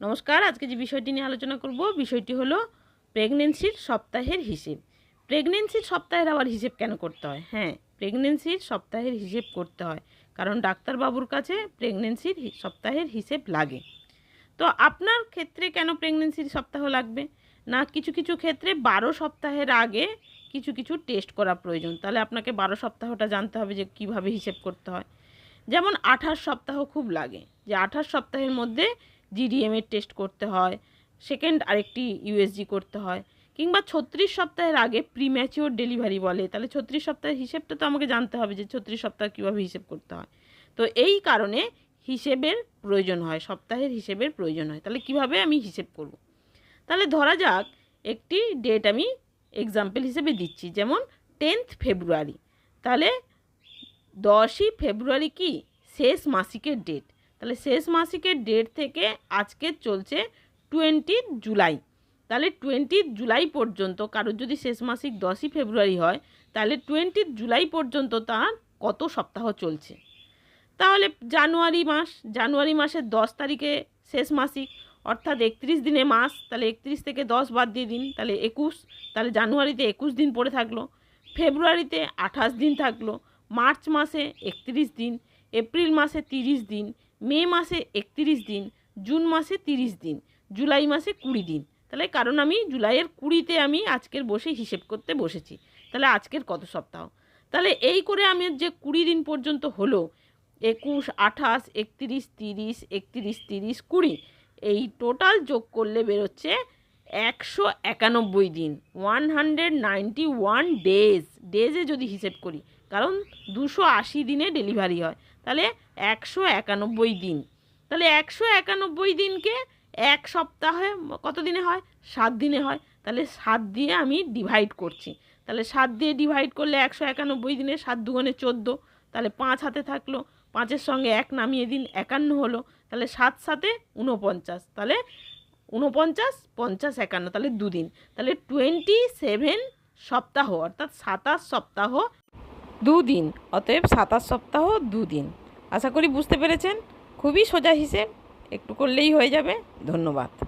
নমস্কার, আজকে যে বিষয়টি নিয়ে আলোচনা করব, বিষয়টি হলো প্রেগনেন্সির সপ্তাহের হিসেব। প্রেগনেন্সির সপ্তাহের আবার হিসেব কেন করতে হয়? হ্যাঁ প্রেগনেন্সির সপ্তাহের হিসেব করতে হয়। কারণ ডাক্তারবাবুর কাছে প্রেগনেন্সির সপ্তাহের হিসেব লাগে। তো আপনার ক্ষেত্রে কেন প্রেগনেন্সির সপ্তাহ লাগবে? না, কিছু কিছু ক্ষেত্রে বারো সপ্তাহের আগে কিছু কিছু টেস্ট করা প্রয়োজন। তাহলে আপনাকে বারো সপ্তাহটা জানতে হবে যে কীভাবে হিসেব করতে হয়। যেমন আঠাশ সপ্তাহ খুব লাগে। যে আঠাশ সপ্তাহের মধ্যে জিডিএম এর টেস্ট করতে হয় সেকেন্ড আরেকটি ইউএসজি করতে হয়, কিংবা ছত্রিশ সপ্তাহের আগে প্রিম্যাচিওর ডেলিভারি বলে, তাহলে ছত্রিশ সপ্তাহের হিসেবটা তো আমাকে জানতে হবে যে ছত্রিশ সপ্তাহ কীভাবে হিসেব করতে হয়। তো এই কারণে হিসেবের প্রয়োজন হয়, সপ্তাহের হিসেবের প্রয়োজন হয়, তাহলে কীভাবে আমি হিসেব করব? তাহলে ধরা যাক একটি ডেট আমি এক্সাম্পল হিসেবে দিচ্ছি, যেমন টেন্থ ফেব্রুয়ারি তাহলে দশই ফেব্রুয়ারি কি? শেষ মাসিকের ডেট তাহলে শেষ মাসিকের ডেট থেকে আজকে চলছে টোয়েন্টি জুলাই। তাহলে টোয়েন্টি জুলাই পর্যন্ত, কারোর যদি শেষ মাসিক দশই ফেব্রুয়ারি হয়, তাহলে টোয়েন্টি জুলাই পর্যন্ত তার কত সপ্তাহ চলছে? তাহলে জানুয়ারি মাস, জানুয়ারি মাসের দশ তারিখে শেষ মাসিক, অর্থাৎ একত্রিশ দিনে মাস, তাহলে একত্রিশ থেকে দশ বাদ দিয়ে দিন, তাহলে একুশ, তাহলে জানুয়ারিতে একুশ দিন পড়ে থাকল, ফেব্রুয়ারিতে আঠাশ দিন থাকল, মার্চ মাসে একত্রিশ দিন, এপ্রিল মাসে তিরিশ দিন মে মাসে একত্রিশ দিন, জুন মাসে তিরিশ দিন, জুলাই মাসে কুড়ি দিন। তাহলে কারণ আমি জুলাইয়ের কুড়িতে আমি আজকের বসে হিসেব করতে বসেছি। তাহলে আজকের কত সপ্তাহ? তাহলে এই করে আমি যে কুড়ি দিন পর্যন্ত হলো, একুশ, আঠাশ, একত্রিশ, তিরিশ একত্রিশ, তিরিশ, কুড়ি, এই টোটাল যোগ করলে বেরোচ্ছে একশো একানব্বই দিন, one hundred ninety one days. ডেজে যদি হিসেব করি কারণ দুশো আশি দিনে ডেলিভারি হয়। তাহলে একশো একানব্বই দিন। তাহলে একশো একানব্বই দিনকে এক সপ্তাহে কত দিনে হয়? সাত দিনে হয়। তাহলে সাত দিয়ে আমি ডিভাইড করছি। তাহলে সাত দিয়ে ডিভাইড করলে একশো একানব্বই দিনে সাত দুগুণে চোদ্দ। তাহলে পাঁচ হাতে থাকল। পাঁচের সঙ্গে এক নামিয়ে দিন, একান্ন হলো। তাহলে সাত সাতে উনপঞ্চাশ তাহলে উনপঞ্চাশ পঞ্চাশ, একান্ন। তাহলে দুদিন। তাহলে টোয়েন্টি সেভেন সপ্তাহ, অর্থাৎ সাতাশ সপ্তাহ দুদিন, অতএব সাতাশ সপ্তাহ দুদিন। আশা করি বুঝতে পেরেছেন? খুবই সোজা হিসেব, একটু করলেই হয়ে যাবে। ধন্যবাদ।